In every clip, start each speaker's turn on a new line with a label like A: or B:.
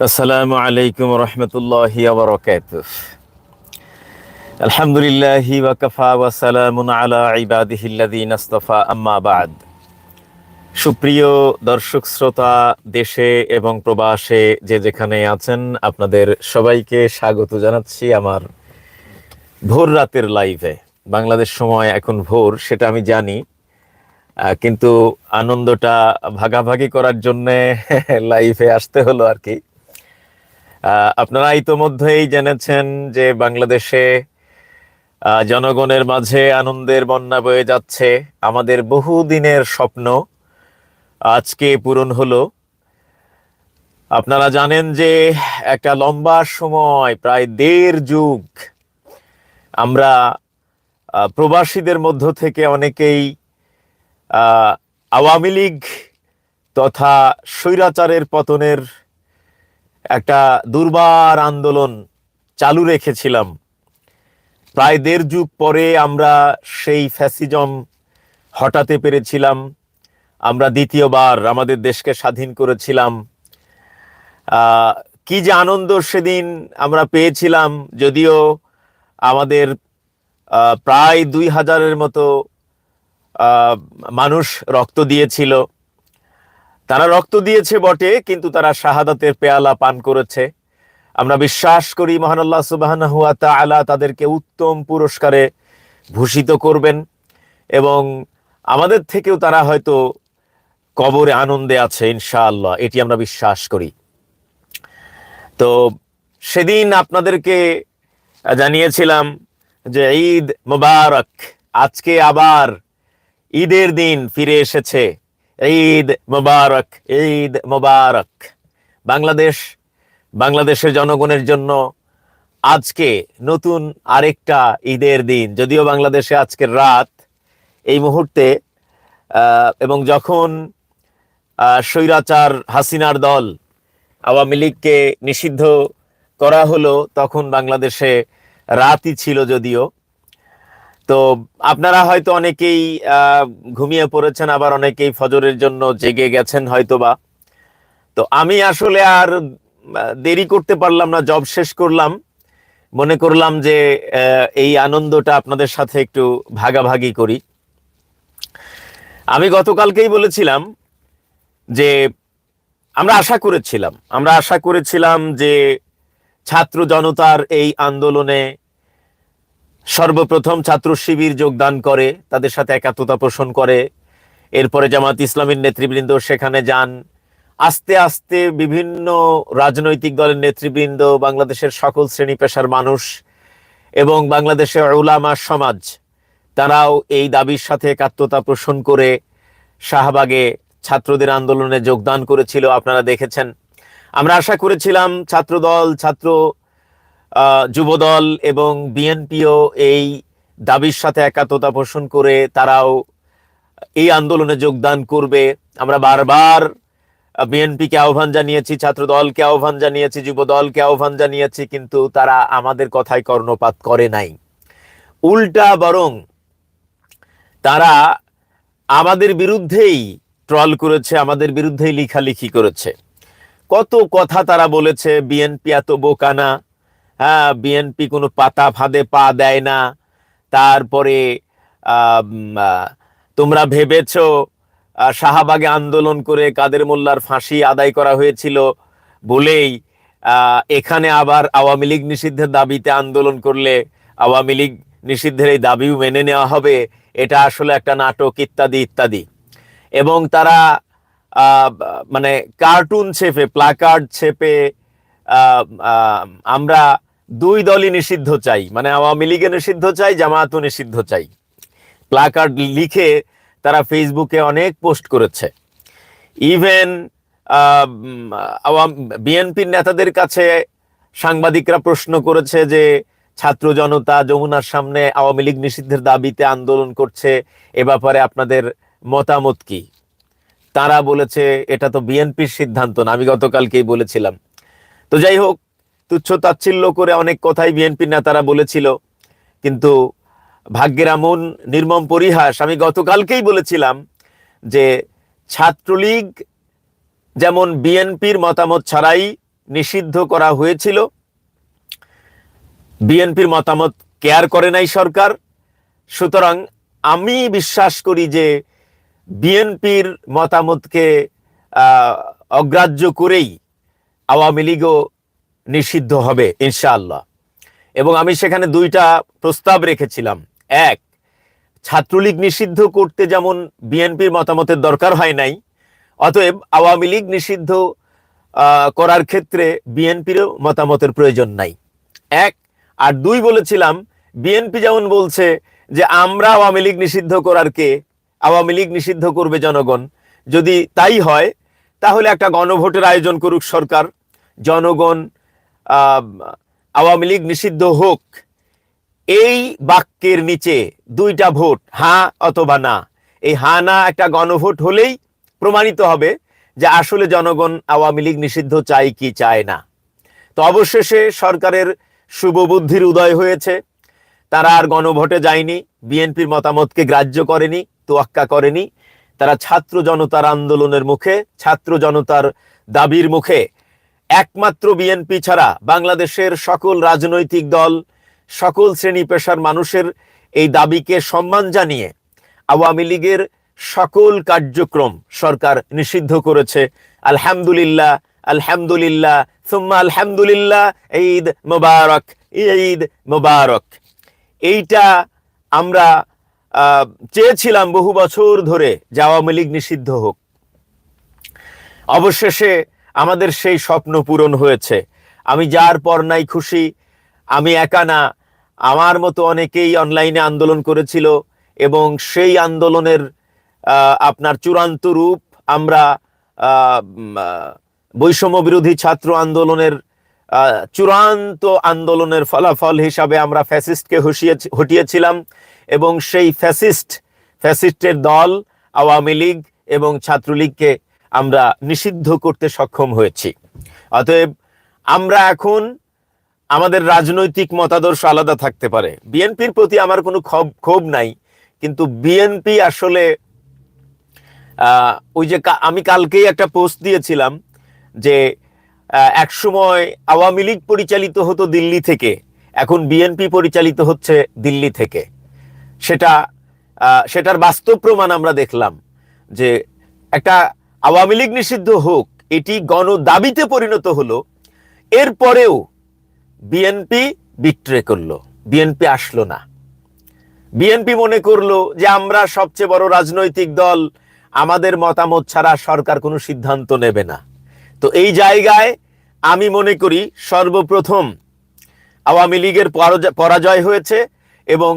A: আসসালামু আলাইকুম রহমতুল্লাহ বরকাত আলহামদুলিল্লাহ ওয়াকাফা আলা সুপ্রিয় দর্শক, শ্রোতা, দেশে এবং প্রবাসে যে যেখানে আছেন, আপনাদের সবাইকে স্বাগত জানাচ্ছি আমার ভোর রাতের লাইভে। বাংলাদেশ সময় এখন ভোর, সেটা আমি জানি। কিন্তু আনন্দটা ভাগাভাগি করার জন্যে লাইভে আসতে হলো আর কি। আপনারা ইতোমধ্যেই জেনেছেন যে বাংলাদেশে জনগণের মাঝে আনন্দের বন্যা বয়ে যাচ্ছে। আমাদের বহু দিনের স্বপ্ন আজকে পূরণ হলো। আপনারা জানেন যে একটা লম্বা সময়, প্রায় দেড় যুগ, আমরা প্রবাসীদের মধ্য থেকে অনেকেই আওয়ামী লীগ তথা স্বৈরাচারের পতনের একটা দুর্বার আন্দোলন চালু রেখেছিলাম। প্রায় দেড় যুগ পরে আমরা সেই ফ্যাসিজম হটাতে পেরেছিলাম। আমরা দ্বিতীয়বার আমাদের দেশকে স্বাধীন করেছিলাম। কি যে আনন্দ সেদিন আমরা পেয়েছিলাম, যদিও আমাদের প্রায় দুই হাজারের মতো মানুষ রক্ত দিয়েছিল। তারা রক্ত দিয়েছে বটে, কিন্তু তারা শাহাদাতের পেয়ালা পান করেছে। আমরা বিশ্বাস করি মহান আল্লাহ সুবাহান হুয়া তাআলা তাদেরকে উত্তম পুরস্কারে ভূষিত করবেন এবং আমাদের থেকেও তারা হয়তো কবরে আনন্দে আছে, ইনশাআল্লাহ, এটি আমরা বিশ্বাস করি। তো সেদিন আপনাদেরকে জানিয়েছিলাম যে ঈদ মোবারক, আজকে আবার ঈদের দিন ফিরে এসেছে। ঈদ মোবারক ঈদ মোবারক। বাংলাদেশ, বাংলাদেশের জনগণের জন্য আজকে নতুন আরেকটা ঈদের দিন। যদিও বাংলাদেশে আজকের রাত, এই মুহূর্তে এবং যখন স্বৈরাচার হাসিনার দল আওয়ামী লীগকে নিষিদ্ধ করা হলো, তখন বাংলাদেশে রাতই ছিল যদিও। তো আপনারা হয়তো অনেকেই ঘুমিয়ে পড়েছেন, আবার অনেকেই ফজরের জন্য জেগে গেছেন হয়তোবা। তো আমি আসলে আর দেরি করতে পারলাম না, জব শেষ করলাম। মনে করলাম যে এই আনন্দটা আপনাদের সাথে একটু ভাগাভাগি করি। আমি গতকালকেই বলেছিলাম যে, আমরা আশা করেছিলাম, আমরা আশা করেছিলাম যে ছাত্র জনতার এই আন্দোলনে সর্বপ্রথম ছাত্র শিবির যোগদান করে, তাদের সাথে একাত্মতা পোষণ করে। এরপরে জামাত ইসলামীর নেতৃবৃন্দ সেখানে যান। আস্তে আস্তে বিভিন্ন রাজনৈতিক দলের নেতৃবৃন্দ, বাংলাদেশের সকল শ্রেণি পেশার মানুষ এবং বাংলাদেশের উলামা সমাজ, তারাও এই দাবির সাথে একাত্মতা পোষণ করে শাহবাগে ছাত্রদের আন্দোলনে যোগদান করেছিল। আপনারা দেখেছেন। আমরা আশা করেছিলাম ছাত্রদল, ছাত্র যুবদল এবং বিএনপিও এই দাবির সাথে একাত্মতা পোষণ করে তারাও এই আন্দোলনে যোগদান করবে। আমরা বারবার বিএনপিকে আহ্বান জানিয়েছি ছাত্র দলকে আহ্বান জানিয়েছি যুব দলকে আহ্বান জানিয়েছি, কিন্তু তারা আমাদের কথায় কর্ণপাত করে নাই। উল্টা বরং তারা আমাদের বিরুদ্ধেই ট্রল করেছে, আমাদের বিরুদ্ধেই লিখালিখি করেছে। কত কথা তারা বলেছে, বিএনপি এত বোকানা। বিএনপি কোনো পাতা ফাঁদে পা দেয় না। তারপরে তোমরা ভেবেছো শাহবাগে আন্দোলন করে কাদের মোল্লার ফাঁসি আদায় করা হয়েছিল বলেই এখানে আবার আওয়ামী লীগ নিষিদ্ধের দাবিতে আন্দোলন করলে আওয়ামী লীগ নিষিদ্ধের এই দাবিও মেনে নেওয়া হবে, এটা আসলে একটা নাটক, ইত্যাদি ইত্যাদি। এবং তারা মানে কার্টুন ছেপে, প্লাকার্ড ছেপে আমরা দুই দলই নিষিদ্ধ চাই মানে আওয়ামী লীগে নিষিদ্ধ চাই, জামায়াতও নিষিদ্ধ চাই। প্লাকার্ড লিখে তারা ফেসবুকে অনেক পোস্ট করেছে। ইভেন বিএনপির নেতাদের কাছে সাংবাদিকরা প্রশ্ন করেছে যে ছাত্র জনতা যমুনার সামনে আওয়ামী লীগ নিষিদ্ধের দাবিতে আন্দোলন করছে, এ ব্যাপারে আপনাদের মতামত কি? তারা বলেছে, এটা তো বিএনপির সিদ্ধান্ত না, আমি গতকালকেই বলেছিলাম। তো যাই হোক তুচ্ছ তাচ্ছিল্য করে অনেক কথাই বিএনপির নেতারা বলেছিল। কিন্তু ভাগ্যের এমন নির্মম পরিহাস, আমি গতকালকেই বলেছিলাম যে ছাত্রলীগ যেমন বিএনপির মতামত ছাড়াই নিষিদ্ধ করা হয়েছিল, বিএনপির মতামত কেয়ার করে নাই সরকার। সুতরাং আমি বিশ্বাস করি যে বিএনপির মতামতকে অগ্রাহ্য করেই আওয়ামী লীগও নিষিদ্ধ হবে, ইনশাআল্লাহ। এবং আমি সেখানে দুইটা প্রস্তাব রেখেছিলাম। এক, ছাত্রলীগ নিষিদ্ধ করতে যেমন বিএনপির মতামতের দরকার হয় নাই, অতএব আওয়ামী লীগ নিষিদ্ধ করার ক্ষেত্রে বিএনপিরও মতামতের প্রয়োজন নাই। এক, আর দুই বলেছিলাম, বিএনপি যেমন বলছে যে আমরা আওয়ামী লীগ নিষিদ্ধ করার কে? আওয়ামী লীগ নিষিদ্ধ করবে জনগণ। যদি তাই হয়, তাহলে একটা গণভোটের আয়োজন করুক সরকার। জনগণ আওয়ামী লীগ নিষিদ্ধ হোক, এই বাক্যের নিচে দুইটা ভোট হ্যাঁ অথবা না। এই হ্যাঁ না একটা গণভোট হলেই প্রমাণিত হবে যে আসলে জনগণ আওয়ামী লীগ নিষিদ্ধ চায় কি চায় না। তো অবশেষে সরকারের শুভবুদ্ধির উদয় হয়েছে। তারা আর গণভোটে যায়নি, বিএনপির মতামতকে গ্রাহ্য করেনি, তোয়াক্কা করেনি। তারা ছাত্র জনতার আন্দোলনের মুখে, ছাত্র জনতার দাবির মুখে একমাত্র বিএনপি ছাড়া বাংলাদেশের সকল রাজনৈতিক দল, সকল শ্রেণি পেশার মানুষের এই দাবিকে সম্মান জানিয়ে আওয়ামী লীগের সকল কার্যক্রম সরকার নিষিদ্ধ করেছে। আলহামদুলিল্লাহ আলহামদুলিল্লাহ, সুম্মা আলহামদুলিল্লাহ, ঈদ মোবারক ঈদ মোবারক। এইটা আমরা চেয়েছিলাম বহু বছর ধরে যে আওয়ামী লীগ নিষিদ্ধ হোক। অবশেষে আমাদের সেই স্বপ্ন পূরণ হয়েছে। আমি যার পর নাই খুশি, আমি একা না। আমার মতো অনেকেই অনলাইনে আন্দোলন করেছিল এবং সেই আন্দোলনের আপনার চূড়ান্ত রূপ আমরা বৈষম্য বিরোধী ছাত্র আন্দোলনের চূড়ান্ত আন্দোলনের ফলাফল হিসাবে আমরা ফ্যাসিস্টকে হসিয়ে হটিয়েছিলাম এবং সেই ফ্যাসিস্ট, ফ্যাসিস্টের দল আওয়ামী লীগ এবং ছাত্রলীগকে আমরা নিষিদ্ধ করতে সক্ষম হয়েছি। অতএব আমরা এখন আমাদের রাজনৈতিক মতাদর্শ আলাদা থাকতে পারে। বিএনপির প্রতি আমার কোনো ক্ষোভ ক্ষোভ নাই, কিন্তু বিএনপি আসলে ওই যে আমি কালকেই একটা পোস্ট দিয়েছিলাম যে একসময় আওয়ামী লীগ পরিচালিত হতো দিল্লি থেকে, এখন বিএনপি পরিচালিত হচ্ছে দিল্লি থেকে। সেটা সেটার বাস্তব প্রমাণ আমরা দেখলাম যে একটা আওয়ামী লীগ নিষিদ্ধ হোক, এটি গণ দাবিতে পরিণত হলো, এরপরেও বিএনপি বিট্রে করল, বিএনপি আসলো না। বিএনপি মনে করল যে আমরা সবচেয়ে বড় রাজনৈতিক দল, আমাদের মতামত ছাড়া সরকার কোনো সিদ্ধান্ত নেবে না। তো এই জায়গায় আমি মনে করি সর্বপ্রথম আওয়ামী লীগের পরাজয় হয়েছে এবং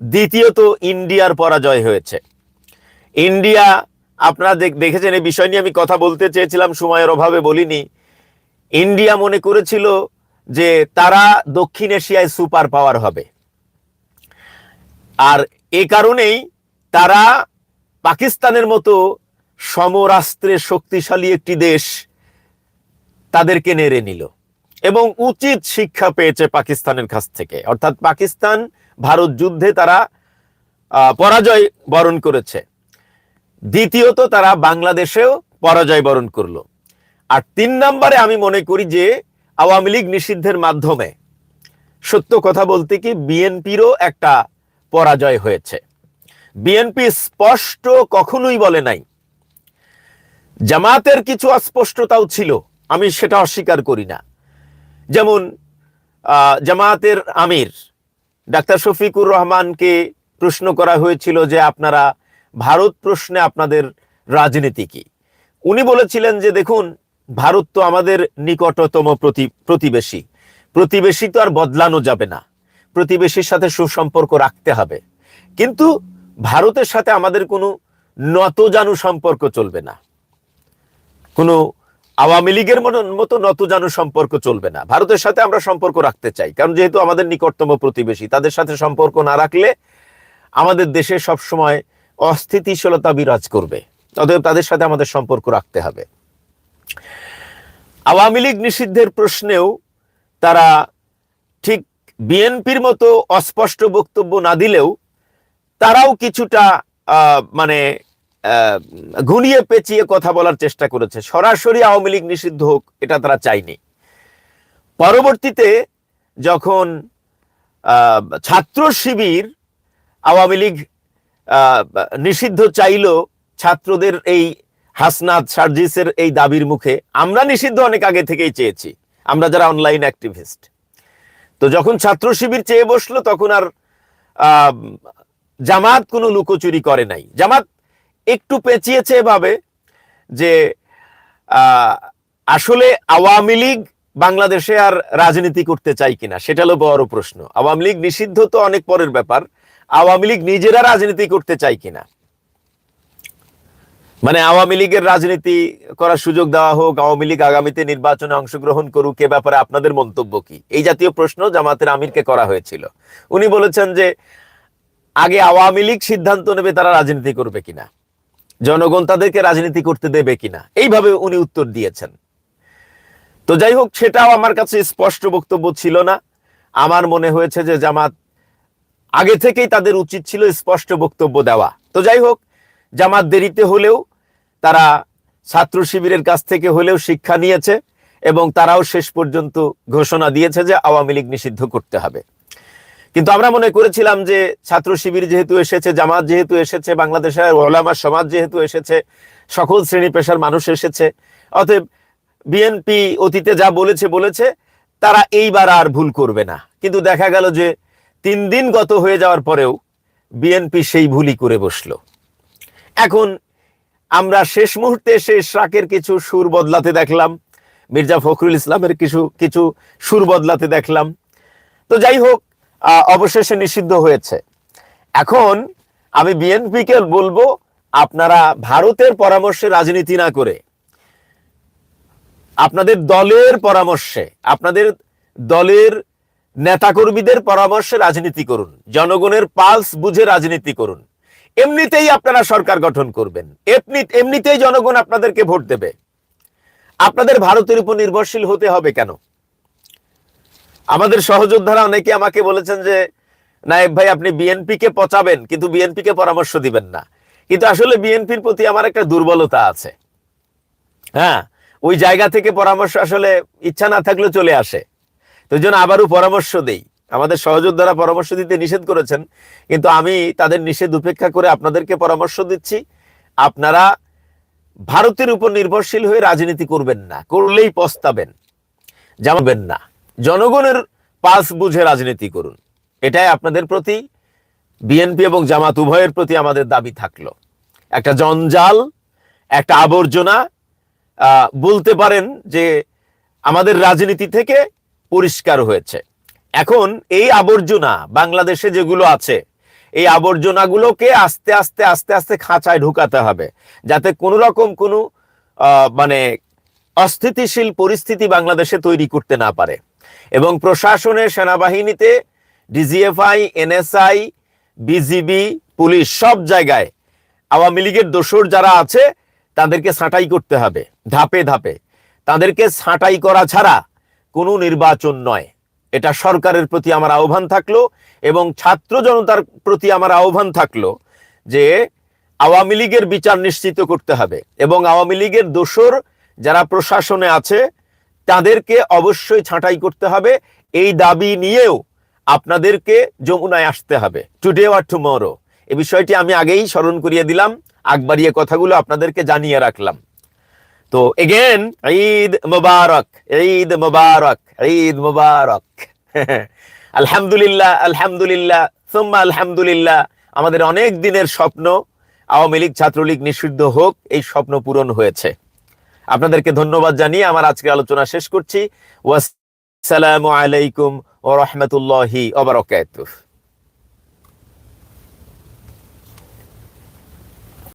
A: দ্বিতীয়ত ইন্ডিয়ার পরাজয় হয়েছে। ইন্ডিয়া আপনারা দেখেছেন, এই বিষয় নিয়ে আমি কথা বলতে চেয়েছিলাম, সময়ের অভাবে বলিনি। ইন্ডিয়া মনে করেছিল যে তারা দক্ষিণ এশিয়ায় সুপার পাওয়ার হবে। আর এ কারণেই তারা পাকিস্তানের মতো সমরাস্ত্রের শক্তিশালী একটি দেশ তাদেরকে নেড়ে নিল এবং উচিত শিক্ষা পেয়েছে পাকিস্তানের কাছ থেকে। অর্থাৎ পাকিস্তান ভারত যুদ্ধে তারা পরাজয় বরণ করেছে। দ্বিতীয়ত তারা বাংলাদেশেও পরাজয় বরণ করল। আর তিন নম্বরে আমি মনে করি যে আওয়ামী লীগ নিষিদ্ধের মাধ্যমে সত্য কথা বলতে কি বিএনপিরও একটা পরাজয় হয়েছে। বিএনপি স্পষ্ট কখনোই বলে নাই। জামাতের কিছু অস্পষ্টতাও ছিল, আমি সেটা অস্বীকার করি না। যেমন জামাতের আমির ডাক্তার শফিকুর রহমানকে প্রশ্ন করা হয়েছিল যে আপনারা ভারত প্রশ্নে আপনাদের রাজনীতি কি? উনি বলেছিলেন যে, দেখুন, ভারত তো আমাদের নিকটতম প্রতি, প্রতিবেশী। প্রতিবেশী তো আর বদলানো যাবে না। প্রতিবেশীর সাথে সুসম্পর্ক রাখতে হবে। কিন্তু ভারতের সাথে আমাদের কোনো নতজানু সম্পর্ক চলবে না। কোনো আওয়ামী লীগের মতো- নতজানু সম্পর্ক চলবে না। ভারতের সাথে আমরা সম্পর্ক রাখতে চাই। কারণ যেহেতু আমাদের নিকটতম প্রতিবেশী, তাদের সাথে সম্পর্ক না রাখলে আমাদের দেশে সব সময় অস্থিতিশীলতা বিরাজ করবে। অতএব তাদের সাথে আমাদের সম্পর্ক রাখতে হবে। আওয়ামী লীগ নিষিদ্ধের প্রশ্নেও তারা ঠিক বিএনপির মতো অস্পষ্ট বক্তব্য না দিলেও তারাও কিছুটা মানে ঘুরিয়ে পেঁচিয়ে কথা বলার চেষ্টা করেছে। সরাসরি আওয়ামী লীগ নিষিদ্ধ হোক, এটা তারা চায়নি। পরবর্তীতে যখন ছাত্র শিবির আওয়ামী লীগ নিষিদ্ধ চাইল ছাত্রদের এই হাসনাত সার্জিসের এই দাবির মুখে আমরা নিষিদ্ধ অনেক আগে থেকেই চেয়েছি। আমরা যারা অনলাইন অ্যাক্টিভিস্ট তো যখন ছাত্র শিবির চেয়ে বসল, তখন আর জামাত কোনো লুকোচুরি করে নাই। জামাত একটু পেঁচিয়েছে এভাবে যে আসলে আওয়ামী লীগ বাংলাদেশে আর রাজনীতি করতে চাই কিনা, সেটা হলো বড় প্রশ্ন। আওয়ামী লীগ নিষিদ্ধ তো অনেক পরের ব্যাপার আওয়ামী লীগ নিজেরা রাজনীতি করতে চাই কিনা? মানে আওয়ামী লীগের রাজনীতি করার সুযোগ দেওয়া হোক, আওয়ামী লীগ আগামীতে নির্বাচনে অংশগ্রহণ করুক, এ ব্যাপারে আপনাদের মন্তব্য কি? এই জাতীয় প্রশ্ন জামাতের আমিরকে করা হয়েছিল। উনি বলেছেন যে, আগে আওয়ামী লীগ সিদ্ধান্ত নেবে তারা রাজনীতি করবে কিনা। জনগণ তাদেরকে রাজনীতি করতে দেবে কিনা। এইভাবে উনি উত্তর দিয়েছেন। তো যাই হোক, সেটাও আমার কাছে স্পষ্ট বক্তব্য ছিল না। আমার মনে হয়েছে যে জামাত আগে থেকেই তাদের উচিত ছিল স্পষ্ট বক্তব্য দেওয়া। তো যাই হোক, জামাত দেরিতে হলেও, তারা ছাত্র শিবিরের কাছ থেকে হলেও শিক্ষা নিয়েছে এবং তারাও শেষ পর্যন্ত ঘোষণা দিয়েছে যে আওয়ামী লীগ নিষিদ্ধ করতে হবে। কিন্তু আমরা মনে করেছিলাম যে ছাত্র শিবির যেহেতু এসেছে, জামাত যেহেতু এসেছে, বাংলাদেশের ওলামা সমাজ যেহেতু এসেছে, সকল শ্রেণি পেশার মানুষ এসেছে, অতএব বিএনপি অতীতে যা বলেছে বলেছে, তারা এইবার আর ভুল করবে না। কিন্তু দেখা গেল যে তিন দিন গত হয়ে যাওয়ার পরেও বিএনপি সেই ভুলই করে বসল। এখন আমরা শেষ মুহূর্তে এসে ইশরাকের কিছু সুর বদলাতে দেখলাম, মির্জা ফখরুল ইসলামের কিছু কিছু সুর বদলাতে দেখলাম। তো যাই হোক অবশেষে নিষিদ্ধ হয়েছে। এখন আমি বিএনপিকে বলব, আপনারা ভারতের পরামর্শে রাজনীতি না করে, আপনাদের দলের পরামর্শে, আপনাদের দলের নেতাকর্মীদের পরামর্শে রাজনীতি করুন, জনগণের পালস বুঝে রাজনীতি করুন। এমনিতেই আপনারা সরকার গঠন করবেন। এমনি, এমনিতেই জনগণ আপনাদেরকে ভোট দেবে। আপনাদের ভারতের উপর নির্ভরশীল হতে হবে কেন? আমাদের সহযোদ্ধারা অনেকে আমাকে বলেছেন যে, নায়েব ভাই, আপনি বিএনপি কে পচাবেন, কিন্তু বিএনপি কে পরামর্শ দিবেন না। কিন্তু আসলে বিএনপির প্রতি আমার একটা দুর্বলতা আছে। হ্যাঁ ওই জায়গা থেকে পরামর্শ আসলে ইচ্ছা না থাকলে চলে আসে। তো জন্য আবারও পরামর্শ দেই। আমাদের সহযোদ্ধারা পরামর্শ দিতে নিষেধ করেছেন, কিন্তু আমি তাদের নিষেধ উপেক্ষা করে আপনাদেরকে পরামর্শ দিচ্ছি। আপনারা ভারতের উপর নির্ভরশীল হয়ে রাজনীতি করবেন না, করলেই পস্তাবেন জামাবেন না। জনগণের পাস বুঝে রাজনীতি করুন, এটাই আপনাদের প্রতি। বিএনপি এবং জামাত উভয়ের প্রতি আমাদের দাবি থাকল। একটা জঞ্জাল, একটা আবর্জনা বলতে পারেন যে আমাদের রাজনীতি থেকে পরিষ্কার হয়েছে। এখন এই আবর্জনা বাংলাদেশে যেগুলো আছে, এই আবর্জনাগুলোকে আস্তে আস্তে আস্তে আস্তে খাঁচায় ঢুকাতে হবে। যাতে কোনো রকম কোনো মানে অস্থিতিশীল পরিস্থিতি বাংলাদেশে তৈরি করতে না পারে। এবং প্রশাসনে সেনাবাহিনীতে ডিজিএফআই, এনএসআই, বিজিবি, পুলিশ সব জায়গায় আওয়ামী লীগের দোসর যারা আছে, তাদেরকে ছাঁটাই করতে হবে, ধাপে ধাপে। তাদেরকে ছাঁটাই করা ছাড়া কোনো নির্বাচন নয়। এটা সরকারের প্রতি আমার আহ্বান থাকল এবং ছাত্র জনতার প্রতি আমার আহ্বান থাকল যে আওয়ামী লীগের বিচার নিশ্চিত করতে হবে এবং আওয়ামী লীগের দোসর যারা প্রশাসনে আছে, তাদেরকে অবশ্যই ছাঁটাই করতে হবে। এই দাবি নিয়েও আপনাদেরকে যমুনায় আসতে হবে। টুডে আর টুমরো এ বিষয়টি আমি আগেই স্মরণ করিয়ে দিলাম। আগবাড়িয়ে কথাগুলো আপনাদেরকে জানিয়ে রাখলাম। তো এগেন ঈদ মুবারক ঈদ মুবারক ঈদ মুবারক। আলহামদুলিল্লাহ আলহামদুলিল্লাহ, সুম্মা আলহামদুলিল্লাহ। আমাদের অনেক দিনের স্বপ্ন, আওয়ামী লীগ ছাত্রলীগ নিষিদ্ধ হোক, এই স্বপ্ন পূরণ হয়েছে। আপনাদেরকে ধন্যবাদ জানিয়ে আমার আজকের আলোচনা শেষ করছি। ওয়াসসালামু আলাইকুম ওয়া রাহমাতুল্লাহি ওয়া বারাকাতুহু।